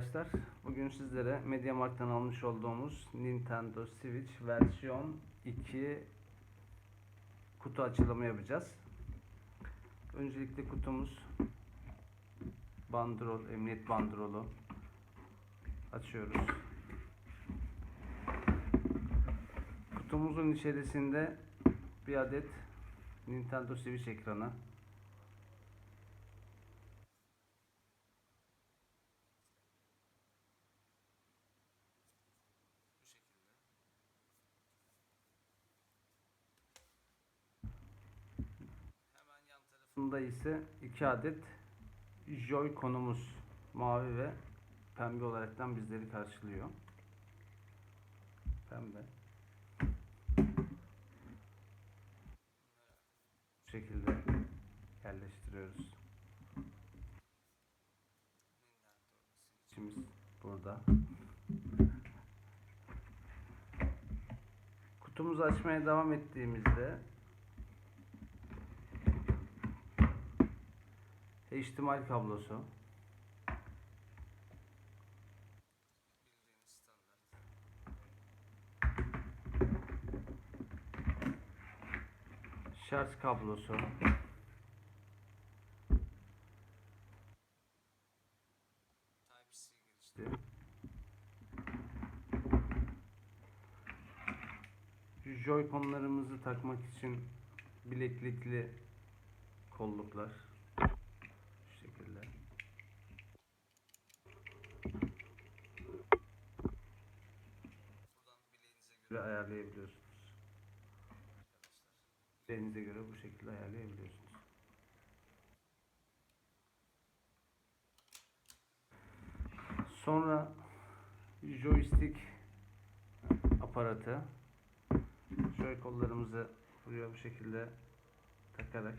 Arkadaşlar bugün sizlere MediaMarkt'tan almış olduğumuz Nintendo Switch versiyon 2 kutu açılımı yapacağız. Öncelikle kutumuz bandrol, emniyet bandrolu açıyoruz. Kutumuzun içerisinde bir adet Nintendo Switch ekranı, bu şekilde. Hemen yan tarafında ise iki adet Joy-Con'umuz mavi ve pembe olaraktan bizleri karşılıyor. Pembe. Bu şekilde yerleştiriyoruz. Switch'imiz burada. Kutumuzu açmaya devam ettiğimizde HDMI kablosu. Şarj kablosu. Joy-Con'larımızı takmak için bileklikli kolluklar şu şekilde. Buradan bileğinize göre ayarlayabiliyorsunuz. Bileğinize göre bu şekilde ayarlayabiliyorsunuz. Sonra joystick aparatı şöyle kollarımızı buraya bu şekilde takarak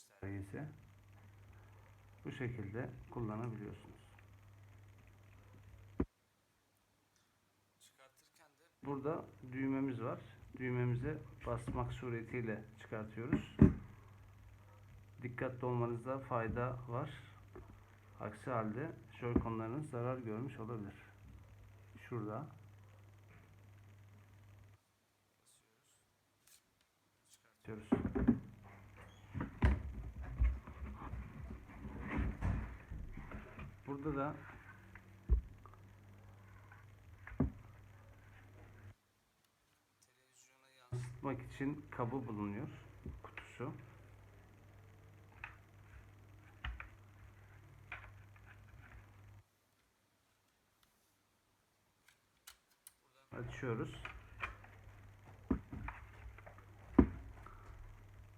Burada göstergesi bu şekilde kullanabiliyorsunuz. Çıkartırken de burada düğmemiz var. Düğmemize basmak suretiyle çıkartıyoruz. Dikkatli olmanızda fayda var. Aksi halde Joy-Con'larınız zarar görmüş olabilir. Şurada. Basıyoruz. Çıkartıyoruz. Burada da yansıtmak için kabı bulunuyor. Kutusu. açıyoruz.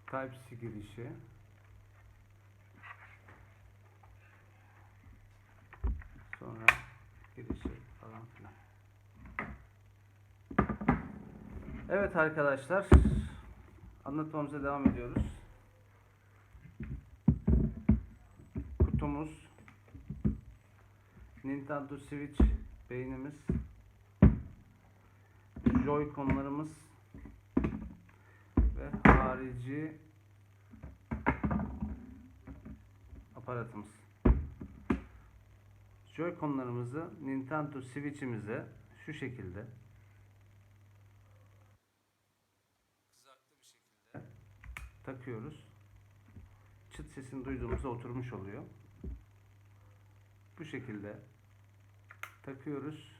Type-C girişi. Sonra girişi falan filan. Evet arkadaşlar. Anlatmamıza devam ediyoruz. Kutumuz Nintendo Switch beynimiz Joy-Con'larımız ve harici aparatımız. Joy-Con'larımızı Nintendo Switch'imize şu şekilde kızaklı bir şekilde takıyoruz. Çıt sesini duyduğumuzda oturmuş oluyor. Bu şekilde takıyoruz.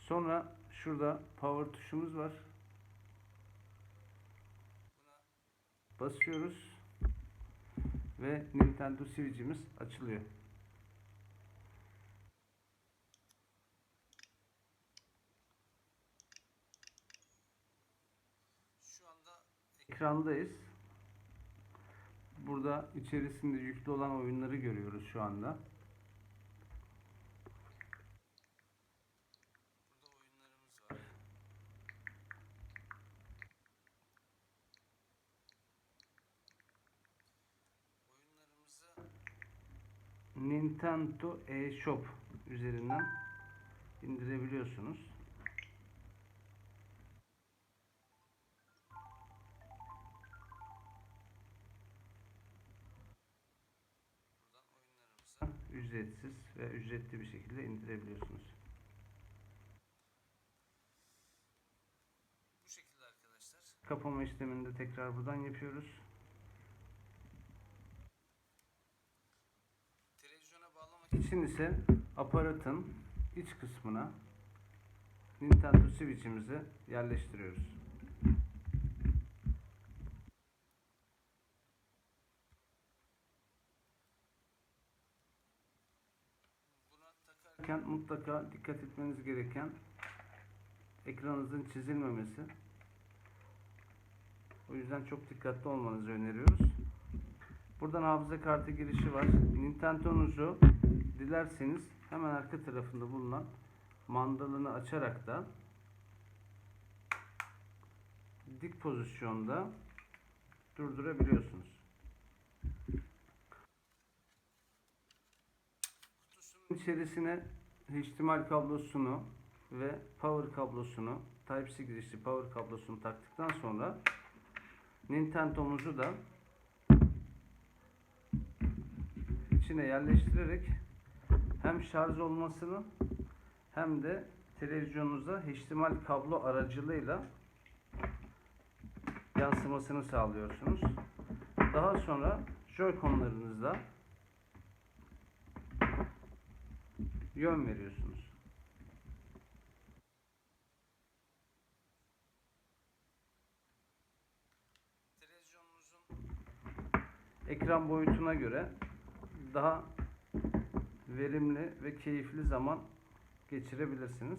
Sonra şurada power tuşumuz var. Basıyoruz ve Nintendo Switch'imiz açılıyor. Şu anda ekrandayız. Burada içerisinde yüklü olan oyunları görüyoruz şu anda. Nintendo eShop üzerinden indirebiliyorsunuz. Ücretsiz ve ücretli bir şekilde indirebiliyorsunuz. Bu şekilde arkadaşlar. Kapama işlemini de tekrar buradan yapıyoruz. Televizyona bağlamak için ise aparatın iç kısmına Nintendo Switch'imizi yerleştiriyoruz. Takarken mutlaka dikkat etmeniz gereken ekranınızın çizilmemesi. O yüzden çok dikkatli olmanızı öneriyoruz. Buradan hafıza kartı girişi var. Nintendo'nuzu dilerseniz hemen arka tarafında bulunan mandalını açarak da dik pozisyonda durdurabiliyorsunuz. İçerisine HDMI kablosunu ve power kablosunu Type-C girişli power kablosunu taktıktan sonra Nintendo'muzu da içine yerleştirerek hem şarj olmasını hem de televizyonunuza HDMI kablo aracılığıyla yansımasını sağlıyorsunuz. Daha sonra Joy-Con'larınızla yön veriyorsunuz. Televizyonunuzun ekran boyutuna göre daha verimli ve keyifli zaman geçirebilirsiniz.